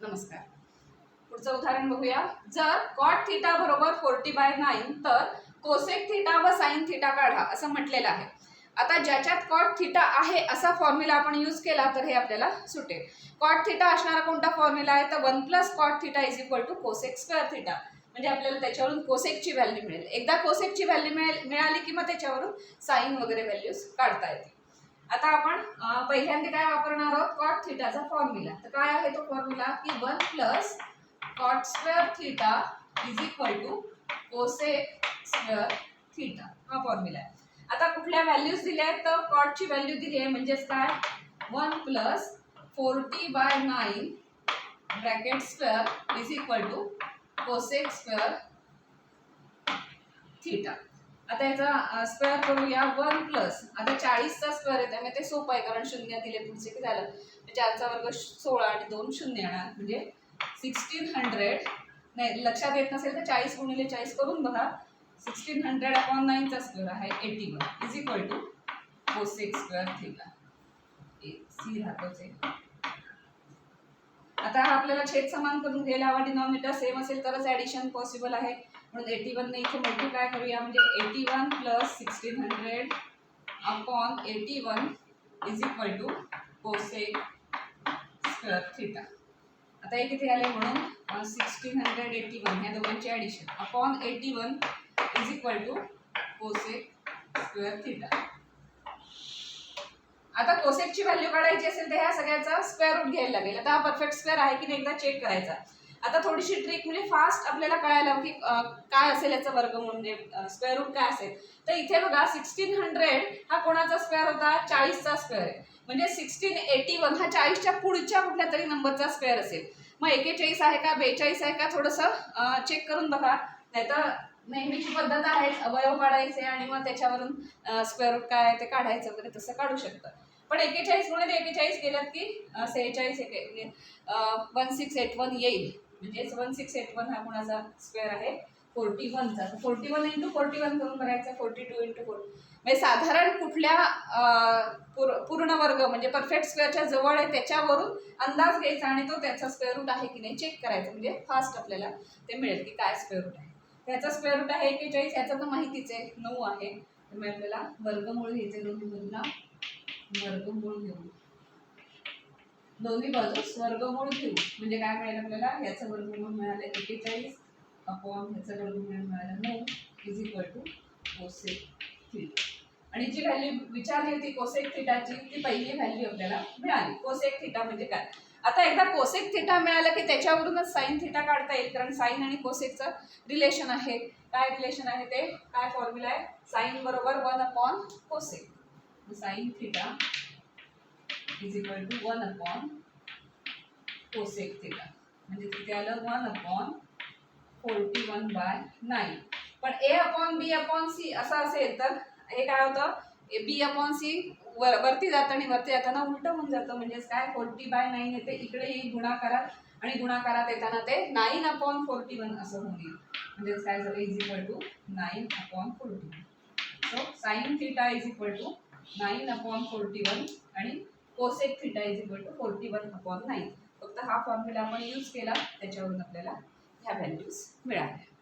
नमस्कार. पुढचं उदाहरण बघूया. जर कॉट थिटा बरोबर फोर्टी बाय नाईन तर कोसेक थिटा व साईन थिटा काढा असं म्हटलेलं आहे. आता ज्याच्यात कॉट थिटा आहे असा फॉर्म्युला आपण यूज केला तर हे आपल्याला सुटेल. कॉट थिटा असणारा कोणता फॉर्म्युला आहे? तर one plus cot theta is equal to cosec square theta म्हणजे आपल्याला त्याच्यावरून कोसेकची व्हॅल्यू मिळेल. एकदा कोसेकची व्हॅल्यू मिळेल मिळाली की मग त्याच्यावरून साईन वगैरे व्हॅल्यूज काढता येतील. आता आपण पहिल्यांदा काय वापरणार आहोत? कॉट थिटाचा फॉर्म्युला तर काय आहे तो फॉर्म्युला की one plus cot square theta is equal to cosec square theta हा फॉर्म्युला आहे. आता कुठल्या व्हॅल्यूज दिल्या आहेत? तर कॉटची व्हॅल्यू दिली आहे म्हणजेच काय? One plus forty by nine bracket square is equal to cosec square theta आता याचा स्क्वेअर करूया वन प्लस आता चाळीसचा स्क्वेअर येतो म्हणजे ते सोपं आहे कारण शून्य दिले पुढचे की झालं? चारचा वर्ग सोळा आणि दोन शून्य येणार. म्हणजे सिक्स्टीन हंड्रेड नाही लक्षात येत नसेल तर चाळीस गुणिले चाळीस करून बघा. सिक्स्टीन हंड्रेड अपॉन नाईनचा स्क्वेअर आहे eighty one is equal to cosec square theta C राहतोच आहे आता हा आपल्याला छेद समान करून घ्यायला हवा डिनॉमिनेटर सेम असेल तरच ॲडिशन पॉसिबल आहे. म्हणून एटी वनने इथे मल्टिप्लाय करूया म्हणजे eighty one plus sixteen hundred upon eighty one is equal to cosec square theta आता हे किती आले म्हणून? सिक्स्टीन हंड्रेड एटी वन ह्या दोघांचे addition upon eighty one is equal to cosec square theta आता कोसेकची व्हॅल्यू काढायची असेल तर ह्या सगळ्याचा स्क्वेअर रूट घ्यायला लागेल. आता हा परफेक्ट स्क्वेअर आहे की नाही एकदा चेक करायचा. आता थोडीशी ट्रिक म्हणजे फास्ट आपल्याला कळायला की काय असेल याचा वर्ग म्हणजे स्क्वेअर रूट काय असेल. तर इथे बघा सिक्स्टीन हंड्रेड हा कोणाचा स्क्वेअर होता? चाळीसचा स्क्वेअर आहे. म्हणजे सिक्स्टीन एटी वन हा चाळीसच्या पुढच्या कुठल्या तरी नंबरचा स्क्वेअर असेल. मग एकेचाळीस आहे का बेचाळीस आहे का थोडंसं चेक करून बघा. नाहीतर नेहमीची पद्धत आहे अवयव काढायचे आणि मग त्याच्यावरून स्क्वेअर रूट काय ते काढायचं वगैरे तसं काढू शकतं. पण एकेचाळीस ते एकेचाळीस गेलात की सेहेचाळीस AK one six eight one येईल. म्हणजेच वन सिक्स एट वन हा कोणाचा स्क्वेअर आहे? Forty वनचा forty one into forty one करून बघायचा. फोर्टी टू इंटू फोर म्हणजे साधारण कुठल्या पूर- पूर्ण वर्ग म्हणजे परफेक्ट स्क्वेअरच्या जवळ आहे त्याच्यावरून अंदाज घ्यायचा आणि तो त्याचा स्क्वेअर रूट आहे की नाही चेक करायचं. म्हणजे फास्ट आपल्याला ते मिळेल की काय स्क्वेअर रूट आहे. त्याचा स्क्वेअर रूट आहे एकेचाळीस. याचा तर माहितीच आहे. नऊ आहे. त्यामुळे आपल्याला वर्गमूळ घ्यायचे दोन्ही बाजूला वर्गमूळ घेऊ. दोन्ही बाजूस वर्गमूळ घेऊ. म्हणजे काय मिळेल आपल्याला? ह्याचं वर्गमूळ मिळालं एकेचाळीस अपॉन ह्याचं वर्गमूळ मिळालं नऊ is equal to cosec theta आणि जी व्हॅल्यू विचारली होती कोसेक थिटाची ती पहिली व्हॅल्यू आपल्याला मिळाली. कोसेक थिटा म्हणजे काय? आता एकदा कोसेक थिटा मिळालं की त्याच्यावरूनच साईन थिटा काढता येईल कारण साईन आणि कोसेकचं रिलेशन आहे. काय रिलेशन आहे ते? काय फॉर्म्युला आहे? साईन बरोबर one upon cosec sine theta is equal to one upon cosec theta म्हणजे तिथे आलं one upon forty one by nine पण A upon B upon C असं असेल तर हे काय होतं? बी अपॉन सी वर वरती जातं आणि वरती जाताना उलटं होऊन जातं. म्हणजेच काय? फोर्टी बाय नाईन येते. इकडे येईल गुणाकारात आणि गुणाकारात येताना ते नाईन अपॉन फोर्टी वन असं होऊन येईल. म्हणजेच काय? झालं is equal to nine upon forty one so sine theta is equal to nine upon forty one आणि cosec theta is equal to forty one upon nine फक्त हा फॉर्म्युला आपण यूज केला त्याच्यावरून आपल्याला ह्या व्हॅल्यूज मिळाल्या.